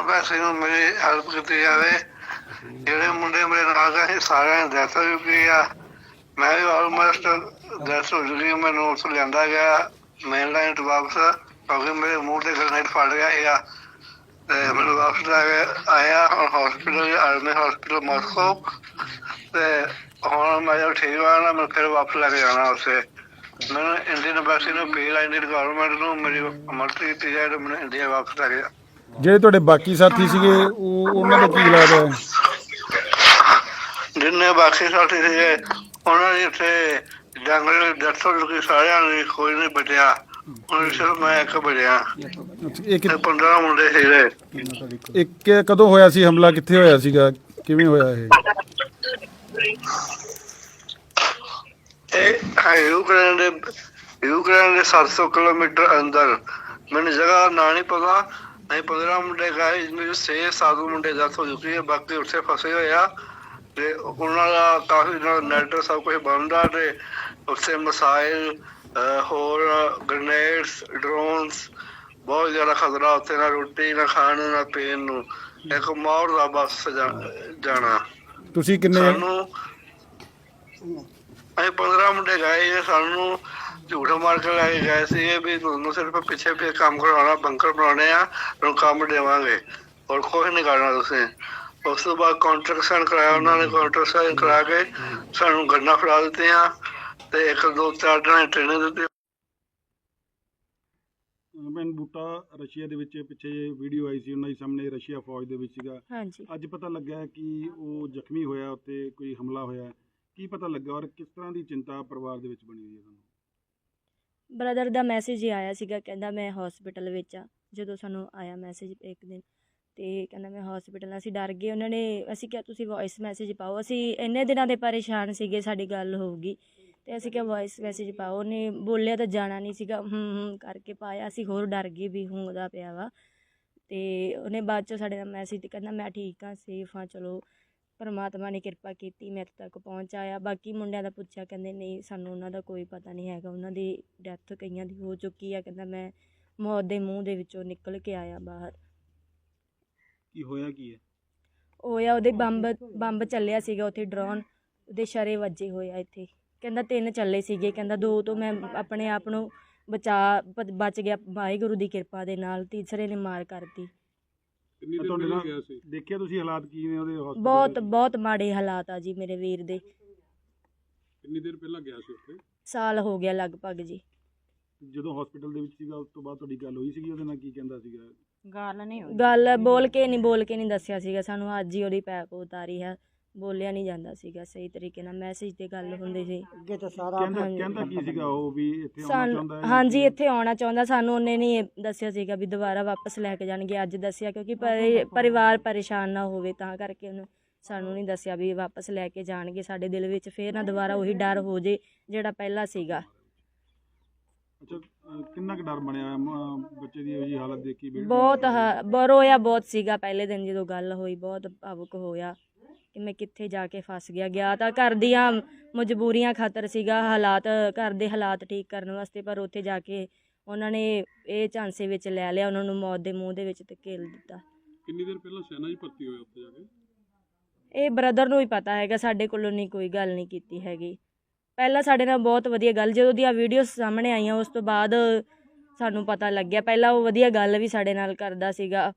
ਵੈਸੇ ਨੂੰ ਮੇਰੀ ਹੈਲਪ ਕੀਤੀ ਜਾਵੇ। ਜਿਹੜੇ ਮੁੰਡੇ ਮੇਰੇ ਨਾਲ ਗਏ ਸਾਰਿਆਂ ਦੀ ਡੈਥ ਹੋ ਚੁੱਕੀ ਆ। ਮੈਂ ਵੀ ਆਲਮੋਸਟ ਡੈਥ ਹੋ ਚੁੱਕੀ ਮੈਨੂੰ ਉਸ ਲਿਆਂਦਾ ਗਿਆ ਮੇਨ ਲਾਈਨ ਤੋਂ ਵਾਪਸ। ਕਿਉਂਕਿ ਮੇਰੇ ਮੂੰਹ ਤੇ ਗ੍ਰੇਨੇਡ ਫਟ ਗਿਆ ਸੀਗਾ। ਤੇ ਮੈਨੂੰ ਵਾਪਸ ਲੈ ਕੇ ਆਇਆ, ਹੁਣ ਹਸਪੀਟਲ ਆਰਮੀ ਹਸਪੀਟਲ ਮਾਸਕੋ ਤੇ ਹੁਣ ਮੈਂ ਜਦ ਠੀਕ ਹੋਇਆ ਨਾ, ਮੈਂ ਫਿਰ ਵਾਪਸ ਲੈ ਕੇ ਜਾਣਾ ਉਸੇ ਮੈਨੂੰ ਇੰਡੀਅਨ ਐਮਬੈਸੀ ਨੂੰ ਪੀ ਇੰਡੀਅਨ ਗਵਰਨਮੈਂਟ ਨੂੰ ਮੇਰੀ ਮਦਦ ਕੀਤੀ ਜਾਏ ਮੈਨੂੰ ਇੰਡੀਆ ਵਾਪਸ ਲੈ ਕੇ ਜਾ ਜਿਹੜੇ ਤੁਹਾਡੇ ਬਾਕੀ ਸਾਥੀ ਸੀਗੇ ਉਹ ਉਹਨਾਂ ਦਾ ਕੀ ਇਲਾਜ ਹੈ? ਜਿੰਨੇ ਬਾਕੀ ਸਾਥੀ ਸੀਗੇ ਉਹਨਾਂ ਦੀ ਇੱਥੇ ਜੰਗਲ ਡੈਥ ਹੋ ਚੁੱਕੀ ਸਾਰਿਆਂ ਦੀ ਕੋਈ ਨਹੀਂ ਬਚਿਆ। ਹੁਣ ਸਿਰਫ ਮੈਂ ਇੱਕ ਬਚਿਆ। ਅੱਛਾ, ਇਹ ਤੇ ਕਿ- 15 ਮੁੰਡੇ ਸੀਗੇ। ਇਹ ਕਿ- ਕਦੋਂ ਹੋਇਆ ਸੀ ਹਮਲਾ? ਕਿੱਥੇ ਹੋਇਆ ਸੀਗਾ? ਕਿਵੇਂ ਹੋਇਆ ਇਹ? ਇਹ ਹੈ ਯੂਕਰੇਨ ਦੇ ਯੂਕਰੇਨ ਦੇ 700 ਕਿਲੋਮੀਟਰ ਅੰਦਰ। ਮੈਨੂੰ ਜਗ੍ਹਾ ਨਾਂ ਨਹੀਂ ਪਤਾ। ਨਹੀਂ 15 ਮੁੰਡੇ ਗਏ ਜਿਨ੍ਹਾਂ ਵਿੱਚ 6 ਸਾਧੂ ਮੁੰਡੇ death ਹੋ ਚੁੱਕੀ ਹੈ ਬਾਕੀ ਉੱਥੇ ਫਸੇ ਹੋਏ ਆ। ਤੇ ਉਹਨਾਂ ਦਾ ਕਾਫੀ ਨੈਟ ਸਭ ਕੁਝ ਬੰਦਾ ਤੇ ਉੱਥੇ ਮਸਾਇਲ ਹੋਰ ਗ੍ਰਨੇਡਸ ਡਰੋਨਸ ਬਹੁਤ ਜ਼ਿਆਦਾ ਖਤਰਾ ਉੱਥੇ ਨਾ ਰੋਟੀ ਨਾ ਖਾਣ ਨੂੰ ਪੀਣ ਨੂੰ। ਇੱਕ ਮੌਤ ਦਾ ਬਸ ਜਾਣਾ। ਤੁਸੀਂ ਕਿੰਨੇ ਸਾਨੂੰ ਅਸੀਂ 15 ਮੁੰਡੇ ਗਏ ਸਾਨੂੰ ਝੂਠ ਮਾਰ ਕੇ ਲੈ ਕੇ ਗਏ ਸੀ ਵੀ ਤੁਹਾਨੂੰ ਸਿਰਫ ਪਿੱਛੇ ਪਿੱਛੇ ਕੰਮ ਕਰਾਉਣਾ ਬੰਕਰ ਬਣਾਉਣੇ ਆ ਤੁਹਾਨੂੰ ਕੰਮ ਦੇਵਾਂਗੇ। ਹੋਰ ਕੁਝ ਨਹੀਂ ਕਰਨਾ ਤੁਸੀਂ। ਉਸ ਤੋਂ ਬਾਅਦ ਕੰਟਰੈਕਟ ਸਾਈਨ ਕਰਾਇਆ ਉਹਨਾਂ ਨੇ ਕੰਟਰੈਕਟ ਸਾਈਨ ਕਰਾ ਕੇ ਸਾਨੂੰ ਗੰਨਾ ਫੜਾ ਦਿੱਤੀਆਂ ਤੇ ਇੱਕ ਦੋ ਚਾਰ ਦਿਨ ਟ੍ਰੇਨਿੰਗ ਦਿੱਤੀ। ਮੈਂ ਬੂਟਾ ਰਸ਼ੀਆ ਦੇ ਵਿੱਚ ਪਿੱਛੇ ਵੀਡੀਓ ਆਈ ਸੀ ਉਹਨਾਂ ਦੇ ਸਾਹਮਣੇ ਰਸ਼ੀਆ ਫੌਜ ਦੇ ਵਿੱਚ ਸੀਗਾ। ਹਾਂਜੀ। ਅੱਜ ਪਤਾ ਲੱਗਾ ਕਿ ਉਹ ਜ਼ਖਮੀ ਹੋਇਆ ਉੱਤੇ ਕੋਈ ਹਮਲਾ ਹੋਇਆ। ਕੀ ਪਤਾ ਲੱਗਾ ਔਰ ਕਿਸ ਤਰ੍ਹਾਂ ਦੀ ਚਿੰਤਾ ਪਰਿਵਾਰ ਦੇ ਵਿੱਚ ਬਣੀ ਹੋਈ ਹੈ ਤੁਹਾਨੂੰ? ਬ੍ਰਦਰ ਦਾ ਮੈਸੇਜ ਹੀ ਆਇਆ ਸੀਗਾ, ਕਹਿੰਦਾ ਮੈਂ ਹਸਪੀਟਲ ਵਿੱਚ ਆ ਜਦੋਂ ਸਾਨੂੰ ਆਇਆ ਮੈਸੇਜ ਇੱਕ ਦਿਨ, ਤੇ ਕਹਿੰਦਾ ਮੈਂ ਹਸਪੀਟਲ ਅਸੀਂ ਡਰ ਗਏ, ਉਹਨਾਂ ਨੇ, ਅਸੀਂ ਕਿਹਾ ਤੁਸੀਂ ਵੌਇਸ ਮੈਸੇਜ ਪਾਓ, ਅਸੀਂ ਇੰਨੇ ਦਿਨਾਂ ਦੇ ਪਰੇਸ਼ਾਨ ਸੀਗੇ ਸਾਡੀ ਗੱਲ ਹੋਊਗੀ ਤੇ ਅਸੀਂ ਕਿਹਾ ਵੌਇਸ ਮੈਸੇਜ ਪਾਓ, ਉਹਨੇ ਬੋਲਿਆ ਤਾਂ ਜਾਣਾ ਨਹੀਂ ਸੀਗਾ, ਹੂੰ ਹੂੰ ਕਰਕੇ ਪਾਇਆ, ਅਸੀਂ ਹੋਰ ਡਰ ਗਏ ਵੀ ਹੂੰਦਾ ਪਿਆ ਵਾ, ਤੇ ਉਹਨੇ ਬਾਅਦ ਚ ਸਾਡੇ ਨਾਲ ਮੈਸੇਜ ਕਹਿੰਦਾ ਮੈਂ ਠੀਕ ਹਾਂ ਸੇਫ ਹਾਂ, ਚਲੋ ਪਰਮਾਤਮਾ ਨੇ ਕਿਰਪਾ ਕੀਤੀ ਮੈਂ ਇੱਥੇ ਤੱਕ ਪਹੁੰਚ ਆਇਆ। ਬਾਕੀ ਮੁੰਡਿਆਂ ਦਾ ਪੁੱਛਿਆ ਕਹਿੰਦੇ ਨਹੀਂ ਸਾਨੂੰ ਉਹਨਾਂ ਦਾ ਕੋਈ ਪਤਾ ਨਹੀਂ ਹੈਗਾ। ਉਹਨਾਂ ਦੀ ਡੈਥ ਕਈਆਂ ਦੀ ਹੋ ਚੁੱਕੀ ਆ। ਕਹਿੰਦਾ ਮੈਂ ਮੌਤ ਦੇ ਮੂੰਹ ਦੇ ਵਿੱਚੋਂ ਨਿਕਲ ਕੇ ਆਇਆ ਬਾਹਰ। ਕੀ ਹੋਇਆ ਕੀ ਹੈ? ਉਹ ਆ ਉਹਦੇ ਬੰਬ ਬੰਬ ਚੱਲਿਆ ਸੀਗਾ ਉੱਥੇ ਡਰੋਨ। ਉਹਦੇ ਸ਼ਰੇ ਵੱਜੇ ਹੋਏ ਆ ਇੱਥੇ। ਕਹਿੰਦਾ ਤਿੰਨ ਚੱਲੇ ਸੀਗੇ। ਕਹਿੰਦਾ ਦੋ ਤੋਂ ਮੈਂ ਆਪਣੇ ਆਪ ਨੂੰ ਬਚਾ ਬਚ ਗਿਆ। ਵਾਹਿਗੁਰੂ ਦੀ ਕਿਰਪਾ ਦੇ ਨਾਲ ਤੀਸਰੇ ਨੇ ਮਾਰ ਕਰਤੀ। ਕਿੰਨੀ ਦੇਰ ਪਹਿਲਾਂ ਗਿਆ ਸੀ? ਦੇਖਿਆ ਤੁਸੀਂ ਹਾਲਾਤ ਕੀ ਨੇ ਉਹਦੇ hospital ਬਹੁਤ? ਬਹੁਤ ਮਾੜੇ ਹਾਲਾਤ ਆ ਜੀ ਮੇਰੇ ਵੀਰ ਦੇ। ਕਿੰਨੀ ਦੇਰ ਪਹਿਲਾਂ ਗਿਆ ਸੀ ਉੱਥੇ? ਸਾਲ ਹੋ ਗਿਆ ਲਗਭਗ ਜੀ। ਜਦੋਂ ਹਸਪੀਟਲ ਦੇ ਵਿੱਚ ਸੀਗਾ ਉਸ ਤੋਂ ਬਾਅਦ ਤੁਹਾਡੀ ਗੱਲ ਹੋਈ ਸੀਗੀ ਉਹਦੇ ਨਾਲ ਕੀ ਕਹਿੰਦਾ ਸੀਗਾ? ਗੱਲ ਨਹੀਂ ਹੋਈ। ਗੱਲ ਬੋਲ ਕੇ ਨਹੀਂ ਬੋਲ ਕੇ ਨਹੀਂ ਦੱਸਿਆ ਸੀਗਾ। ਸਾਨੂੰ ਅੱਜ ਹੀ ਉਹਦੀ ਪੈਪ ਉਤਾਰੀ ਹੈ। ਬੋਲਿਆ ਨਹੀਂ ਜਾਂਦਾ ਸੀਗਾ ਸਹੀ ਤਰੀਕੇ ਨਾਲ ਮੈਸੇਜ ਤੇ ਗੱਲ ਹੁੰਦੀ ਸੀ। ਅੱਗੇ ਤਾਂ ਸਾਰਾ ਕਹਿੰਦਾ ਕੀ ਸੀਗਾ ਉਹ ਵੀ ਇੱਥੇ ਆਉਣਾ ਸਾਨੂੰ ਚਾਹੁੰਦਾ ਹੈ ਹਾਂਜੀ ਇੱਥੇ ਆਉਣਾ ਚਾਹੁੰਦਾ। ਸਾਨੂੰ ਉਹਨੇ ਨਹੀਂ ਦੱਸਿਆ ਸੀਗਾ ਵੀ ਦੁਬਾਰਾ ਵਾਪਸ ਲੈ ਕੇ ਜਾਣਗੇ। ਅੱਜ ਦੱਸਿਆ ਕਿਉਂਕਿ ਪਰਿ- ਪਰਿਵਾਰ ਪਰੇਸ਼ਾਨ ਨਾ ਹੋਵੇ ਤਾਂ ਕਰਕੇ ਉਹਨੇ ਸਾਨੂੰ ਨਹੀਂ ਦੱਸਿਆ ਵੀ ਵਾਪਸ ਲੈ ਕੇ ਜਾਣਗੇ ਸਾਡੇ ਦਿਲ ਵਿੱਚ। ਫੇਰ ਨਾ ਦੁਬਾਰਾ ਉਹੀ ਡਰ ਹੋ ਜੇ ਜਿਹੜਾ ਪਹਿਲਾਂ ਸੀਗਾ। ਅੱਛਾ ਅਹ ਕਿੰਨਾ ਕੁ ਡਰ ਬਣਿਆ ਹੋਇਆ? ਮ- ਬੱਚੇ ਦੀ ਉਹ ਜੀ ਹਾਲਤ ਦੇਖੀ ਬੇਟੀ ਦੀ? ਬਹੁਤ ਹ- ਬ- ਰੋਇਆ ਬਹੁਤ ਸੀਗਾ ਪਹਿਲੇ ਦਿਨ ਜਦੋਂ ਗੱਲ ਹੋਈ ਬਹੁਤ ਭਾਵੁਕ ਹੋਇਆ। ਕਿ ਮੈਂ ਕਿੱਥੇ ਜਾ ਕੇ ਫਸ ਗਿਆ। ਗਿਆ ਤਾਂ ਘਰ ਦੀਆਂ ਮਜਬੂਰੀਆਂ ਖਾਤਰ ਸੀਗਾ ਹਾਲਾਤ ਘਰ ਦੇ ਹਾਲਾਤ ਠੀਕ ਕਰਨ ਵਾਸਤੇ ਪਰ ਉੱਥੇ ਜਾ ਕੇ ਉਹਨਾਂ ਨੇ ਇਹ ਝਾਂਸੇ ਵਿੱਚ ਲੈ ਲਿਆ ਉਹਨਾਂ ਨੂੰ ਮੌਤ ਦੇ ਮੂੰਹ ਦੇ ਵਿੱਚ ਧਕੇਲ ਦਿੱਤਾ। ਕਿੰਨੀ ਦੇਰ ਪਹਿਲਾਂ ਸੈਨਾ ਜੀ ਭਰਤੀ ਹੋਇਆ ਉੱਥੇ ਜਾ ਕੇ? ਇਹ ਬ੍ਰਦਰ ਨੂੰ ਹੀ ਪਤਾ ਹੈਗਾ ਸਾਡੇ ਕੋਲੋਂ ਨਹੀਂ ਕੋਈ ਗੱਲ ਨਹੀਂ ਕੀਤੀ ਹੈਗੀ। ਪਹਿਲਾਂ ਸਾਡੇ ਨਾਲ ਬਹੁਤ ਵਧੀਆ ਗੱਲ ਜਦੋਂ ਦੀਆਂ ਵੀਡੀਓ ਸਾਹਮਣੇ ਆਈਆਂ ਉਸ ਤੋਂ ਬਾਅਦ ਸਾਨੂੰ ਪਤਾ ਲੱਗਿਆ। ਪਹਿਲਾਂ ਉਹ ਵਧੀਆ ਗੱਲ ਵੀ ਸਾਡੇ ਨਾਲ ਕਰਦਾ ਸੀਗਾ।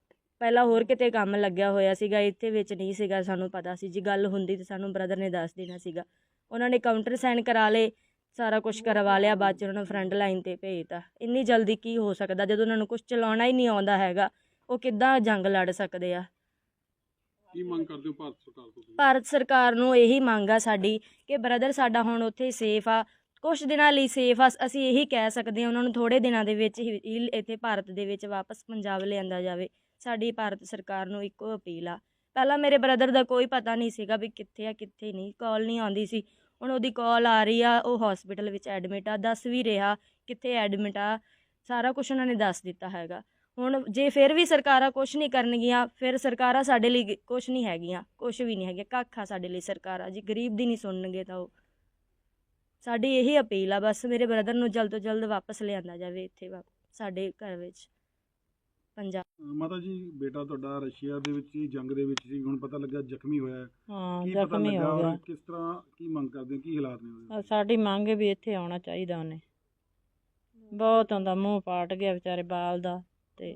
ਪਹਿਲਾਂ ਹੋਰ ਕਿਤੇ ਕੰਮ ਲੱਗਿਆ ਹੋਇਆ ਸੀਗਾ ਇੱਥੇ ਵਿੱਚ ਨਹੀਂ ਸੀਗਾ ਸਾਨੂੰ ਪਤਾ ਸੀ। ਜੀ ਗੱਲ ਹੁੰਦੀ ਤੇ ਸਾਨੂੰ ਬ੍ਰਦਰ ਨੇ ਦੱਸ ਦੇਣਾ ਸੀਗਾ। ਉਹਨਾਂ ਨੇ ਕਾਊਂਟਰ ਸਾਈਨ ਕਰਾ ਲਏ ਸਾਰਾ ਕੁਝ ਕਰਵਾ ਲਿਆ ਬਾਅਦ ਚ ਉਹਨਾਂ ਨੂੰ ਫਰੰਟ ਲਾਈਨ ਤੇ ਭੇਜਤਾ। ਇੰਨੀ ਜਲਦੀ ਕੀ ਹੋ ਸਕਦਾ? ਜਦੋਂ ਉਹਨਾਂ ਨੂੰ ਕੁਝ ਚਲਾਉਣਾ ਹੀ ਨਹੀਂ ਆਉਂਦਾ ਹੈਗਾ ਉਹ ਕਿੱਦਾਂ ਜੰਗ ਲੜ ਸਕਦੇ ਆ? ਕੀ ਮੰਗ ਕਰਦੇ ਹੋ ਭਾਰਤ ਸਰਕਾਰ ਤੋਂ ਭਾਰਤ ਸਰਕਾਰ ਨੂੰ ਇਹੀ ਮੰਗ ਆ ਸਾਡੀ ਕਿ ਬ੍ਰਦਰ ਸਾਡਾ ਹੁਣ ਉੱਥੇ ਸੇਫ ਆ। ਕੁਝ ਦਿਨਾਂ ਲਈ ਸੇਫ ਆ। ਅਸੀਂ ਇਹੀ ਕਹਿ ਸਕਦੇ ਹਾਂ ਉਹਨਾਂ ਨੂੰ ਥੋੜੇ ਦਿਨਾਂ ਦੇ ਵਿੱਚ ਹੀ ਹੀ ਇੱਥੇ ਭਾਰਤ ਦੇ ਵਿੱਚ ਵਾਪਸ ਪੰਜਾਬ ਲਿਆਂਦਾ ਜਾਵੇ। ਸਾਡੀ ਭਾਰਤ ਸਰਕਾਰ ਨੂੰ ਇੱਕੋ ਅਪੀਲ ਆ। ਪਹਿਲਾਂ ਮੇਰੇ ਬ੍ਰਦਰ ਦਾ ਕੋਈ ਪਤਾ ਨਹੀਂ ਸੀਗਾ ਵੀ ਕਿੱਥੇ ਆ, ਕਿੱਥੇ ਨਹੀਂ। ਕਾਲ ਨਹੀਂ ਆਉਂਦੀ ਸੀ। ਹੁਣ ਉਹਦੀ ਕਾਲ ਆ ਰਹੀ ਆ, ਉਹ ਹਸਪੀਟਲ ਵਿੱਚ ਐਡਮਿਟ ਆ, ਦੱਸ ਵੀ ਰਿਹਾ ਕਿੱਥੇ ਐਡਮਿਟ ਆ। ਸਾਰਾ ਕੁਝ ਉਹਨਾਂ ਨੇ ਦੱਸ ਦਿੱਤਾ ਹੈਗਾ। ਹੁਣ ਜੇ ਫਿਰ ਵੀ ਸਰਕਾਰਾਂ ਕੁਝ ਨਹੀਂ ਕਰਨਗੀਆਂ, ਫਿਰ ਸਰਕਾਰਾਂ ਸਾਡੇ ਲਈ ਕੁਝ ਨਹੀਂ ਹੈਗੀਆਂ ਕੁਝ ਵੀ ਨਹੀਂ ਹੈਗੀਆਂ। ਕੱਖ ਆ ਸਾਡੇ ਲਈ ਸਰਕਾਰਾਂ, ਜੀ ਗਰੀਬ ਦੀ ਨਹੀਂ ਸੁਣਨਗੇ ਤਾਂ ਉਹ। ਸਾਡੀ ਇਹੀ ਅਪੀਲ ਆ, ਬਸ ਮੇਰੇ ਬ੍ਰਦਰ ਨੂੰ ਜਲਦ ਤੋਂ ਜਲਦ ਵਾਪਸ ਲਿਆਂਦਾ ਜਾਵੇ ਇੱਥੇ ਵਾ- ਸਾਡੇ ਘਰ ਵਿੱਚ। ਪੰਜਾਬ ਮਾਤਾ ਜੀ ਬੇਟਾ ਤੁਹਾਡਾ ਰਸ਼ੀਆ ਦੇ ਵਿੱਚ ਹੀ ਜੰਗ ਦੇ ਵਿੱਚ ਸੀ ਹੁਣ ਪਤਾ ਲੱਗਾ ਜ਼ਖਮੀ ਹੋਇਆ ਹੈ। ਹਾਂ ਕੀ ਪਤਾ ਜ਼ਖਮੀ ਲੱਗਾ ਹੋ ਗਿਆ। ਕਿਸ ਤਰ੍ਹਾਂ ਕੀ ਮੰਗ ਕਰਦੇ ਹੋ ਕੀ ਹਾਲਾਤ ਨੇ ਉਹਦੇ? ਸਾਡੀ ਮੰਗ ਹੈ ਵੀ ਇੱਥੇ ਆਉਣਾ ਚਾਹੀਦਾ ਉਹਨੇ। ਬਹੁਤ ਹੁੰਦਾ ਮੂੰਹ ਪਾਟ ਗਿਆ ਵਿਚਾਰੇ ਬਾਲ ਦਾ ਤੇ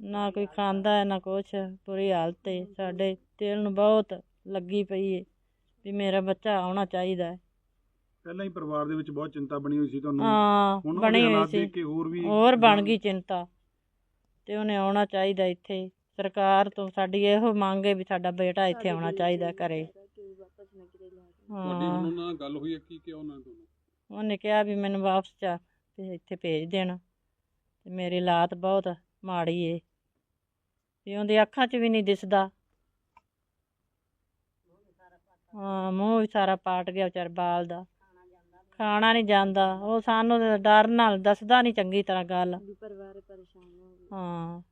ਨਾ ਕੋਈ ਖਾਂਦਾ ਹੈ ਨਾ ਕੁਛ ਬੁਰੀ ਹਾਲਤ ਹੈ ਸਾਡੇ ਦਿਲ ਨੂੰ ਬਹੁਤ ਲੱਗੀ ਪਈ ਹੈ ਵੀ ਮੇਰਾ ਬੱਚਾ ਆਉਣਾ ਚਾਹੀਦਾ ਹੈ। ਪਹਿਲਾਂ ਹੀ ਪਰਿਵਾਰ ਦੇ ਵਿੱਚ ਬਹੁਤ ਚਿੰਤਾ ਬਣੀ ਹੋਈ ਸੀ ਤੁਹਾਨੂੰ। ਹਾਂ ਉਹਦੇ ਬਣੀ ਹੋਈ ਹਾਲਾਤ ਸੀ। ਦੇਖ ਕੇ ਹੋਰ ਵੀ ਹੋਰ ਬਣ ਗਈ ਚਿੰਤਾ। ਤੇ ਉਹਨੇ ਆਉਣਾ ਚਾਹੀਦਾ ਇੱਥੇ। ਸਰਕਾਰ ਤੋਂ ਸਾਡੀ ਇਹੋ ਮੰਗ ਹੈ ਵੀ ਸਾਡਾ ਬੇਟਾ ਇੱਥੇ ਆਉਣਾ ਚਾਹੀਦਾ ਘਰੇ। ਤੁਹਾਡੀ ਹੁਣ ਹਾਂ। ਉਹਨਾਂ ਨਾਲ ਗੱਲ ਹੋਈ ਹੈ ਕੀ ਕਿਹਾ ਉਹਨਾਂ ਨੇ ਤੁਹਾਨੂੰ? ਉਹਨੇ ਕਿਹਾ ਵੀ ਮੈਨੂੰ ਵਾਪਸ ਜਾ ਤੇ ਇੱਥੇ ਭੇਜ ਦੇਣਾ। ਤੇ ਮੇਰੀ ਲਾਤ ਬਹੁਤ ਮਾੜੀ ਏ। ਵੀ ਉਹਦੀ ਅੱਖਾਂ 'ਚ ਵੀ ਨਹੀਂ ਦਿਸਦਾ। ਹਾਂ ਮੂੰਹ ਵੀ ਸਾਰਾ ਪਾਟ ਗਿਆ ਵਿਚਾਰ ਬਾਲ ਦਾ। ਖਾਣਾ ਨਹੀਂ ਜਾਂਦਾ ਉਹ ਸਾਨੂੰ ਡਰ ਨਾਲ ਦੱਸਦਾ ਨਹੀਂ ਚੰਗੀ ਤਰ੍ਹਾਂ ਗੱਲ। ਪਰਿਵਾਰ ਪਰੇਸ਼ਾਨ ਹੋ ਗਿਆ ਹਾਂ।